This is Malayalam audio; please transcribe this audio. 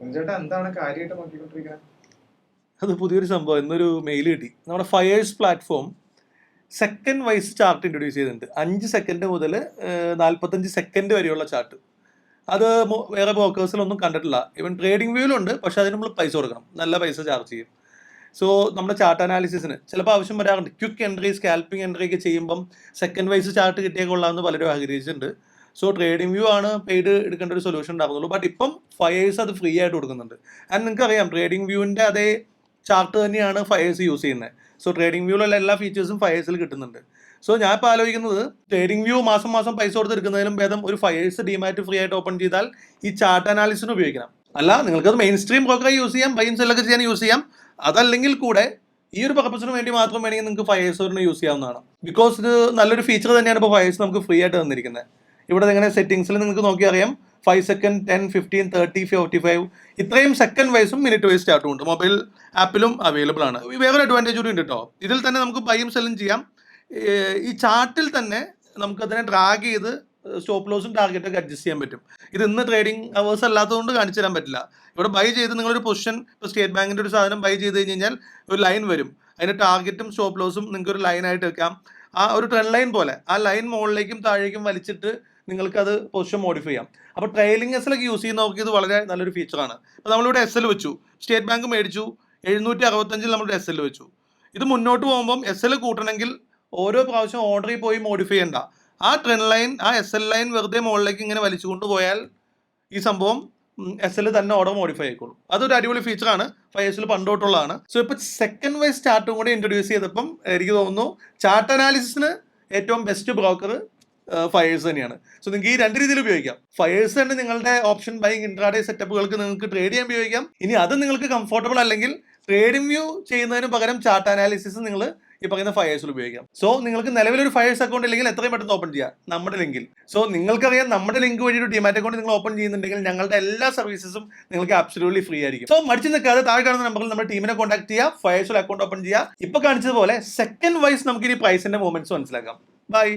എന്താണ് അത് പുതിയൊരു സംഭവം. എന്നൊരു മെയിൽ കിട്ടി. നമ്മുടെ Fyers platform second wise chart introduce ചെയ്തിട്ടുണ്ട്. അഞ്ച് സെക്കൻഡ് മുതൽ നാൽപ്പത്തഞ്ച് സെക്കൻഡ് വരെയുള്ള ചാർട്ട് അത് വേറെ ബ്രോക്കേഴ്സിലൊന്നും കണ്ടിട്ടില്ല. ഇവൻ ട്രേഡിംഗ് വ്യൂവിലുണ്ട് പക്ഷെ അതിന് നമ്മൾ പൈസ കൊടുക്കണം. നല്ല പൈസ ചാർജ് ചെയ്യും. സോ നമ്മുടെ ചാർട്ട് അനാലിസിസിന് ചിലപ്പോൾ ആവശ്യം വരാറുണ്ട്. ക്വിക്ക് എൻട്രി സ്കാൽപ്പിംഗ് എൻട്രി ഒക്കെ ചെയ്യുമ്പം സെക്കൻഡ് വൈസ് ചാർട്ട് കിട്ടിയാൽ കൊള്ളാമെന്ന് പലരും ആഗ്രഹിച്ചിട്ടുണ്ട്. സോ ട്രേഡിംഗ് വ്യൂ ആണ് പെയ്ഡ് എടുക്കേണ്ട ഒരു സൊല്യൂഷൻ ഉണ്ടാകുന്നുള്ളൂ. ബട്ട് ഇപ്പം ഫയേഴ്സ് അത് ഫ്രീ ആയിട്ട് കൊടുക്കുന്നുണ്ട്. ആൻഡ് നിങ്ങൾക്ക് അറിയാം ട്രേഡിംഗ് വ്യൂവിന്റെ അതേ ചാർട്ട് തന്നെയാണ് ഫയേഴ്സ് യൂസ് ചെയ്യുന്നത്. സോ ട്രേഡിംഗ് വ്യൂവിലുള്ള എല്ലാ ഫീച്ചേഴ്സും ഫയേഴ്സിൽ കിട്ടുന്നുണ്ട്. സോ ഞാൻ ഇപ്പോൾ ആലോചിക്കുന്നത് ട്രേഡിംഗ് വ്യൂ മാസം മാസം പൈസ കൊടുത്ത് എടുക്കുന്നതിലും ഭേദം ഒരു ഫയേഴ്സ് ഡിമാറ്റ് ഫ്രീ ആയിട്ട് ഓപ്പൺ ചെയ്താൽ ഈ ചാർട്ട് അനാലിസിന് ഉപയോഗിക്കണം. അല്ല നിങ്ങൾക്കത് മെയിൻ സ്ട്രീം ബ്രോക്കറായി യൂസ് ചെയ്യാം ബൈൻ സെല്ലൊക്കെ ചെയ്യാൻ യൂസ് ചെയ്യാം. അതല്ലെങ്കിൽ കൂടെ ഈ ഒരു പർപ്പസിന് വേണ്ടി മാത്രം വേണമെങ്കിൽ നിങ്ങൾക്ക് ഫയേഴ്സ് ഒരെണ്ണം യൂസ് ചെയ്യാവുന്നതാണ്. ബിക്കോസ് ഇത് നല്ലൊരു ഫീച്ചർ തന്നെയാണ് ഇപ്പോൾ ഫയേഴ്സ് നമുക്ക് ഫ്രീ ആയിട്ട് തന്നിരിക്കുന്നത്. ഇവിടെ എങ്ങനെ സെറ്റിങ്സിൽ നിങ്ങൾക്ക് നോക്കി അറിയാം five second ten fifteen thirty forty five ഇത്രയും സെക്കൻഡ് വൈസും മിനിറ്റ് വൈസ് ചാർട്ടും ഉണ്ട്. മൊബൈൽ ആപ്പിലും അവൈലബിൾ ആണ്. വേറൊരു അഡ്വാന്റേജ് കൂടി ഉണ്ട് കേട്ടോ ഇതിൽ തന്നെ നമുക്ക് ബൈയും സെല്ലും ചെയ്യാം. ഈ ചാർട്ടിൽ തന്നെ നമുക്കതിനെ ഡ്രാഗ് ചെയ്ത് സ്റ്റോപ്പ് ലോസും ടാർഗറ്റൊക്കെ അഡ്ജസ്റ്റ് ചെയ്യാൻ പറ്റും. ഇത് ഇന്ന് ട്രേഡിംഗ് അവേഴ്സ് അല്ലാത്തതുകൊണ്ട് കാണിച്ചു തരാൻ പറ്റില്ല. ഇവിടെ ബൈ ചെയ്ത് നിങ്ങളൊരു പൊസിഷൻ ഇപ്പോൾ സ്റ്റേറ്റ് ബാങ്കിന്റെ ഒരു സാധനം ബൈ ചെയ്ത് കഴിഞ്ഞ് കഴിഞ്ഞാൽ ഒരു ലൈൻ വരും. അതിന്റെ ടാർഗറ്റും സ്റ്റോപ്പ് ലോസും നിങ്ങൾക്ക് ഒരു ലൈനായിട്ട് വെക്കാം. ആ ഒരു ട്രെൻഡ് ലൈൻ പോലെ ആ ലൈൻ മുകളിലേക്കും താഴേക്കും വലിച്ചിട്ട് നിങ്ങൾക്ക് അത് പൊസിഷൻ മോഡിഫൈ ചെയ്യാം. അപ്പോൾ ട്രെയിലിംഗ് എസിലൊക്കെ യൂസ് ചെയ്യുന്നവർക്ക് ഇത് വളരെ നല്ലൊരു ഫീച്ചറാണ് അപ്പോൾ നമ്മളിവിടെ എസ് എൽ വെച്ചു. സ്റ്റേറ്റ് ബാങ്ക് മേടിച്ചു. എഴുന്നൂറ്റി അറുപത്തഞ്ചിൽ നമ്മളിവിടെ എസ് എൽ വെച്ചു. ഇത് മുന്നോട്ട് പോകുമ്പം എസ് എൽ കൂട്ടണമെങ്കിൽ ഓരോ പ്രാവശ്യം ഓർഡറിൽ പോയി മോഡിഫൈ ചെയ്യണ്ട. ആ ട്രെൻഡ് ലൈൻ ആ എസ് എൽ ലൈൻ വെറുതെ മുകളിലേക്ക് ഇങ്ങനെ വലിച്ചു കൊണ്ടുപോയാൽ ഈ സംഭവം എസ് എൽ തന്നെ ഓർഡർ മോഡിഫൈ ആയിക്കോളും. അതൊരു അടിപൊളി ഫീച്ചറാണ് ഫൈവ് പണ്ടോട്ടുള്ളതാണ് സോ ഇപ്പോൾ സെക്കൻഡ് വൈസ് ചാർട്ടും കൂടി ഇൻട്രൊഡ്യൂസ് ചെയ്തപ്പം എനിക്ക് തോന്നുന്നു ചാർട്ട് അനാലിസിസിന് ഏറ്റവും ബെസ്റ്റ് ബ്രോക്കർ ഫയേഴ്സ് തന്നെയാണ്. സോ നിങ്ങൾക്ക് ഈ രണ്ട് രീതിയിൽ ഉപയോഗിക്കാം. ഫയേഴ്സ് തന്നെ നിങ്ങളുടെ ഓപ്ഷൻ ബൈങ് ഇൻട്രാഡേ സെറ്റപ്പുകൾക്ക് നിങ്ങൾക്ക് ട്രേഡ് ചെയ്യാൻ ഉപയോഗിക്കാം. ഇനി അത് നിങ്ങൾക്ക് കംഫർട്ടബിൾ അല്ലെങ്കിൽ ട്രേഡിംഗ് വ്യൂ ചെയ്യുന്നതിന് പകരം ചാർട്ട് അനാലിസിസ് നിങ്ങൾ ഈ പറയുന്ന ഫയേഴ്സിൽ ഉപയോഗിക്കാം. സോ നിങ്ങൾക്ക് നിലവിലൊരു ഫയേഴ്സ് അക്കൗണ്ട് ഇല്ലെങ്കിൽ എത്രയും പെട്ടെന്ന് ഓപ്പൺ ചെയ്യാം. നമ്മുടെ ലിങ്കിൽ സോ നിങ്ങൾക്കറിയാം നമ്മുടെ ലിങ്ക് വഴി ഒരു ഡിമാറ്റ് അക്കൗണ്ട് നിങ്ങൾ ഓപ്പൺ ചെയ്യുന്നുണ്ടെങ്കിൽ ഞങ്ങളുടെ എല്ലാ സർവീസസും നിങ്ങൾക്ക് അബ്സല്യൂട്ട്ലി ഫ്രീ ആയിരിക്കും. സോ മടിച്ചു നിൽക്കാതെ താഴെ കാണുന്ന നമ്പറിൽ നമ്മുടെ ടീമിനെ കോൺടാക്ട് ചെയ്യുക ഫയേഴ്സിൽ അക്കൗണ്ട് ഓപ്പൺ ചെയ്യുക ഇപ്പൊ കാണിച്ചതുപോലെ സെക്കൻഡ് വൈസ് നമുക്ക് ഇനി പ്രൈസിന്റെ മൂവ്മെന്റ്സ് മനസ്സിലാക്കാം. ബൈ